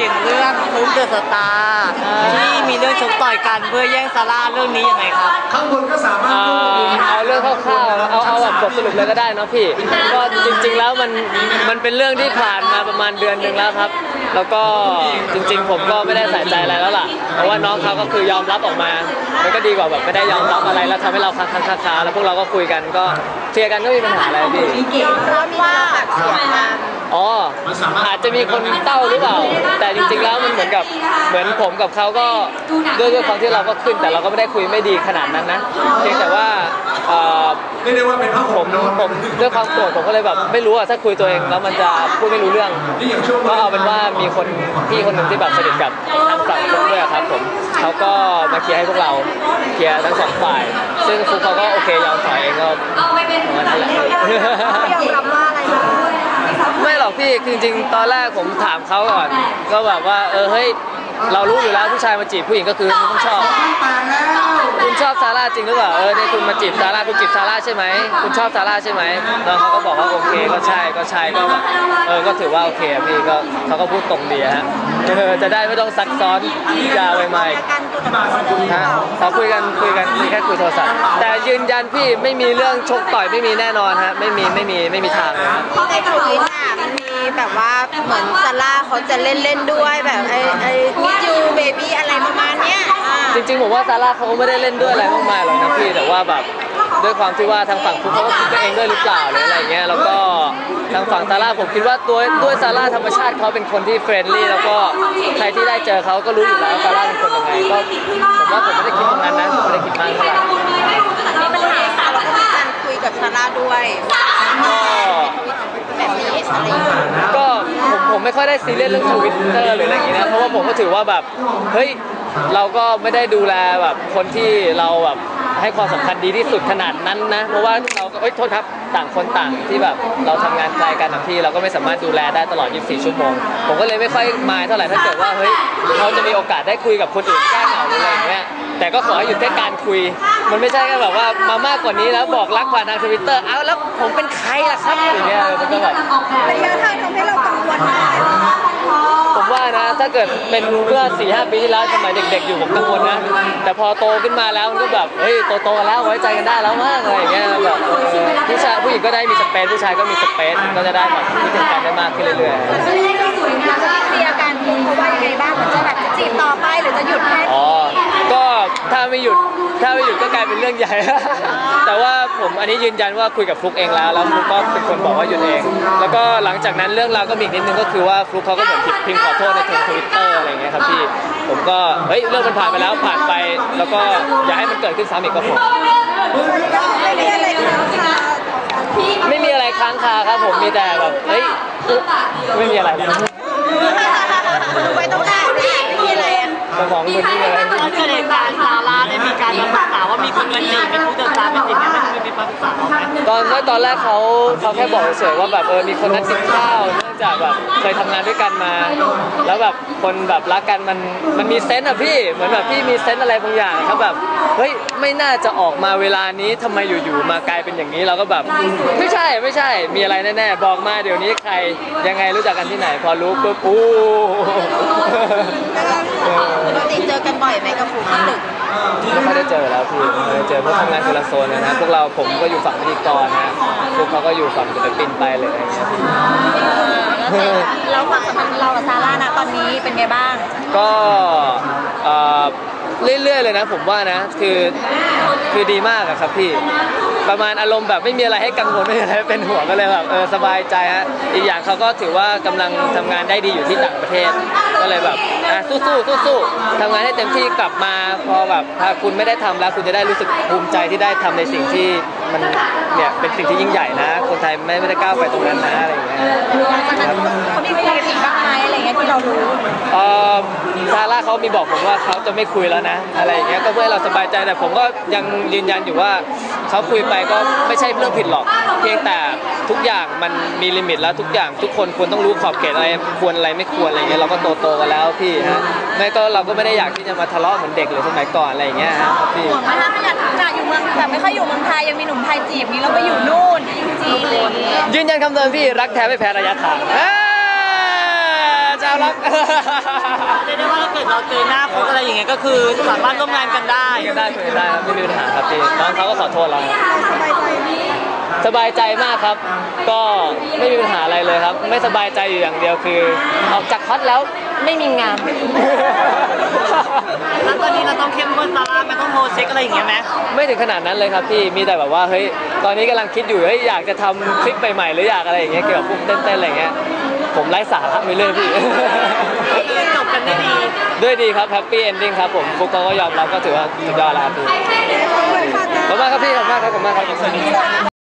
ถึงเรื่องฟุ้งเดอะสตาร์ที่มีเรื่องชกต่อยกันเพื่อแย่งซาร่าเรื่องนี้ยังไงครับ ข้างบนก็สามารถเอ่ควบคุมอเอาเรื่องคร่าวๆเอาเอาแบบบทสรุปเลยก็ได้เนอะพี่ก็จริง ๆ แล้วมันมันเป็นเรื่องที่ผ่านมาประมาณเดือนหนึ่งแล้วครับแล้วก็จริง ๆ ผมก็ไม่ได้ใส่ใจอะไรแล้วล่ะ เพราะว่าน้องเขาก็คือยอมรับออกมา มันก็ดีกว่าแบบไม่ได้ยอมรับอะไรแล้วทำให้เราค้างๆคาๆแล้วพวกเราก็คุยกันก็เคลียร์กันก็ไม่มีปัญหาอะไรพี่ร้อนว่าแบบเสียงานอ๋ออาจจะมีคนเต้าหรือเปล่า แต่จริงๆแล้วมันเหมือนกับเหมือนผมกับเขาก็ด้วยด้วยความที่เราก็ขึ้น แต่เราก็ไม่ได้คุยไม่ดีขนาดนั้นนะเพียงแต่ว่า เอ่อเรียกได้ว่าเป็นผ้าผห่มมนอนผมด้วยความโกรธผมก็เลยแบบไม่รู้อะถ้าคุยตัวเองแล้วมันจะพูดไม่รู้เรื่องนี่อย่างช่วงก็เอาเป็นว่ามีคนพี่คนหนึ่งที่แบบสนิทกับทางฝั่งฟุกด้วยครับผมเขาก็มาเคลียร์ให้พวกเราเคลียร์ทั้งสองฝ่าย ซึ่งฟุกเขาก็โอเคยอมถอยเองก็ประมาณนั้นแหละยอมรับว่าอะไรบ้างไม่หรอกพี่คือจริงๆ ตอนแรกผมถามเขาก่อน ก็แบบว่า เออ เฮ้ย เรารู้อยู่แล้วผู้ชายมาจีบผู้หญิงก็คือคุณชอบแปดแล้วคุณชอบซาร่าจริงหรือเปล่า เออเนี่ยคุณมาจีบซาร่าคุณจีบซาร่าใช่ไหม คุณชอบซาร่าใช่ไหมน้องเขาก็บอกว่าโอเคก็ใช่ก็ใช่ก็แบบเออก็ถือว่าโอเคอะพี่ก็เขาก็พูดตรงดีอะฮะเออจะได้ไม่ต้องซักซ้อนยาวไปใหม่การคุยกับคนอื่นฮะเขาคุยกันคุยกันมีแค่คุยโทรศัพท์ แต่ยืนยันพี่ไม่มีเรื่องชกต่อยไม่มีแน่นอนฮะไม่มีไม่มีไม่มีทางเลยฮะ เพราะในทวิตอะมันมี แบบว่าเหมือนซาร่าเขาจะเล่นเล่นๆด้วยแบบไอ้ไอ้นิจูเบบี้อะไรประมาณเนี้ยอ่า จริงๆผมว่าซาร่าเขาก็ไม่ได้เล่นด้วยอะไรมากมายหรอกนะพี่แต่ว่าแบบด้วยความที่ว่าทางฝั่งฟุกเขาก็คิดไปเองด้วยหรือเปล่าหรืออะไรเงี้ยแล้วก็ทางฝั่งซาร่าผมคิดว่าตัวด้วยซาร่าธรรมชาติเขาเป็นคนที่เฟรนลี่แล้วก็ใครที่ได้เจอเขาก็รู้อยู่แล้วซาร่าเป็นคนยังไงก็ผมว่าผมไม่ได้คิดตรงนั้นนะผมไม่ได้คิดมากเท่าไหร่มีปัญหาค่ะแล้วก็มีการคุยกับซาร่าด้วยก็ แบบ ไม่ค่อยได้ซีเรียสเรื่องทวิตเตอร์หรืออะไรอย่างงี้นะเพราะว่าผมก็ถือว่าแบบเฮ้ยเราก็ไม่ได้ดูแลแบบคนที่เราแบบให้ความสำคัญดีที่สุดขนาดนั้นนะ เพราะว่าเราก็เอ้ยโทษครับต่างคนต่างที่แบบเราทำงานไกลกันบางที่เราก็ไม่สามารถดูแลได้ตลอด 24 ชั่วโมง ผมก็เลยไม่ค่อยมายเท่าไหร่ถ้าเกิดว่าเฮ้ยเขาจะมีโอกาสได้คุยกับคนอื่นแก้เหงาหรืออะไรอย่างเงี้ยแต่ก็ขอให้หยุดแค่การคุย มันไม่ใช่แค่แบบว่ามามากกว่านี้แล้วบอกรักผ่านทางทวิตเตอร์เอ้าแล้วผมเป็นใครล่ะครับอย่างเงี้ยเออมันก็แบบ ระยะทางทำให้เรากังวลมากผมว่านะ ถ้าเกิดเป็นเมื่อสี่ห้าปีที่แล้วสมัยเด็ก ๆ อยู่ผมกังวลนะ แต่พอโตขึ้นมาแล้วมันก็แบบเฮ้ยโตๆแล้วไว้ใจกันได้แล้วมากอะไรอย่างเงี้ยแบบเออผู้ชายผู้หญิงก็ได้มีสเปซผู้ชายก็มีสเปซก็จะได้แบบคิดถึงกันได้มากขึ้นเรื่อยเคลียกัน เพราะว่ายังไงบ้างมันจะแบบจะจีบต่อไปหรือจะหยุดแค่อ๋อ ก็ถ้าไม่หยุดถ้าไม่หยุดก็กลายเป็นเรื่องใหญ่ แต่ว่าผมอันนี้ยืนยันว่าคุยกับฟลุกเองแล้ว แล้วฟลุกก็เป็นคนบอกว่าหยุดเอง แล้วก็หลังจากนั้นเรื่องราวก็มีอีกนิดนึงก็คือว่าฟลุกเขาก็เหมือนพิมพ์ขอโทษในทวิตเตอร์อะไรอย่างเงี้ยครับพี่ ผมก็เฮ้ยเรื่องมันผ่านไปแล้วผ่านไป แล้วก็อย่าให้มันเกิดขึ้นซ้ำอีกก็พอไม่มีอะไรแล้วค่ะไม่มีอะไรค้างคาครับผมมีแต่แบบเฮ้ยไม่มีอะไรดูไว้ต้อ งได้ไม่มี อะไรอะสมองคุณนี่อะไรตอนเกิดเหตุการณ์ซาร่าได้มีการมาปรึกษาว่ามีคนมาจีบเป็นฟุ้งเดอะสตาร์เป็นจริงไหมไม่มีมาปรึกษาเราไหมตอนตอนแรกเขาเขาแค่บอกเฉยๆว่าแบบเออมีคนนัดกินข้าวเนื่องจากแบบเคยทำงานด้วยกันมา แล้วแบบคนแบบรักกันมันมันมีเซนส์อะพี่เหมือนแบบพี่มีเซนส์อะไรบางอย่างครับแบบเฮ้ยไม่น่าจะออกมาเวลานี้ทำไมอยู่ๆมากลายเป็นอย่างนี้เราก็แบบไม่ใช่ไม่ใช่มีอะไรแน่ๆบอกมาเดี๋ยวนี้ใครยังไงรู้จักกันที่ไหนพอรู้ปุ๊บอู้ปกติเจอกันบ่อยไหมกับฝูงตึกไม่ค่อยได้เจอแล้วพี่ไม่ได้เจอเพราะทำงานคนละโซนนะนะพวกเราผมก็อยู่ฝั่งพิธีกรนะพวกเขาก็อยู่ฝั่งศิลปินไปเลยอะไรอย่างเงี้ยพี่แล้วความสัมพันธ์เรากับซาร่านะตอนนี้เป็นไงบ้าง ก็เอ่อเรื่อยๆเลยนะ ผมว่านะ คือคือดีมากอะครับพี่ประมาณอารมณ์แบบไม่มีอะไรให้กังวลไม่มีอะไรให้เป็นห่วงก็เลยแบบเออสบายใจฮะอีกอย่างเขาก็ถือว่ากำลังทำงานได้ดีอยู่ที่ต่างประเทศ ก็เลยแบบอะสู้สู้สู้ๆทำงานให้เต็มที่กลับมาพอแบบถ้าคุณไม่ได้ทำแล้วคุณจะได้รู้สึกภูมิใจที่ได้ทำในสิ่งที่มันเนี่ยเป็นสิ่งที่ยิ่งใหญ่นะ คนไทยไม่ไม่ได้ก้าวไปตรงนั้นนะอะไรอย่างเงี้ย คนที่คุยกันบ้าง ไหมอะไรเงี้ยที่เรารู้เอ่อซาร่าเขามีบอกผมว่าเขาจะไม่คุยแล้วนะ อะไรอย่างเงี้ยก็เพื่อให้เราสบายใจแต่ผมก็ยังยืนยันอยู่ว่าเขาคุยไปก็ไม่ใช่เรื่องผิดหรอก เพียงแต่ทุกอย่างมันมีลิมิตแล้วทุกอย่างทุกคนควรต้องรู้ขอบเขตอะไรควรอะไรไม่ควรอะไรเงี้ยเราก็โตโตๆกันแล้วพี่ฮะไม่ก็เราก็ไม่ได้อยากที่จะมาทะเลาะเหมือนเด็กหรือสมัยก่อนอะไรอย่างเงี้ยฮะพี่ ห่วงไหมคะไม่อยากอยากอยู่เมืองแบบไม่ค่อยอยู่เมืองไทยยังมีหนุ่มไทยจีบนี้เราไปอยู่นู่นจริงๆอะไรอย่างเงี้ยยืนยันคำเดิมพี่รักแท้ไม่แพ้ระยะทางอ่าเจ้ารักเรียกได้ว่าถ้าเกิดเราเจอหน้าเขาอะไรอย่างเงี้ยก็คือสามารถร่วมงานกันได้คุยกันได้คุยกันได้ครับไม่มีปัญหาครับพี่น้องเขาก็ขอโทษเราสบายใจมากครับ ก็ไม่มีปัญหาอะไรเลยครับ ไม่สบายใจอยู่อย่างเดียวคือ ออกจากฮอตแล้วไม่มีงาน แล้วตอนนี้เราต้องเข้มข้นซาร่าไหม่ต้องโทรเช็คอะไรอย่างเงี้ยไหมไม่ถึงขนาดนั้นเลยครับพี่ มีแต่แบบว่าเฮ้ย ตอนนี้กำลังคิดอยู่เฮ้ยอยากจะทำคลิปใหม่ๆ หรืออยากอะไรอย่างเงี้ยเกี่ยวกับพวกเต้นๆอะไรอย่างเงี้ย ผมไร้สาระไปเรื่อยพี่จบกันได้ดีด้วยดีครับแฮปปี้เอนดิ้งครับผมฟุกเขาก็ยอมรับก็ถือว่าสุดยอดแล้วครับพี่ขอบคุณมากครับพี่ขอบคุณมากครับขอบคุณมากครับ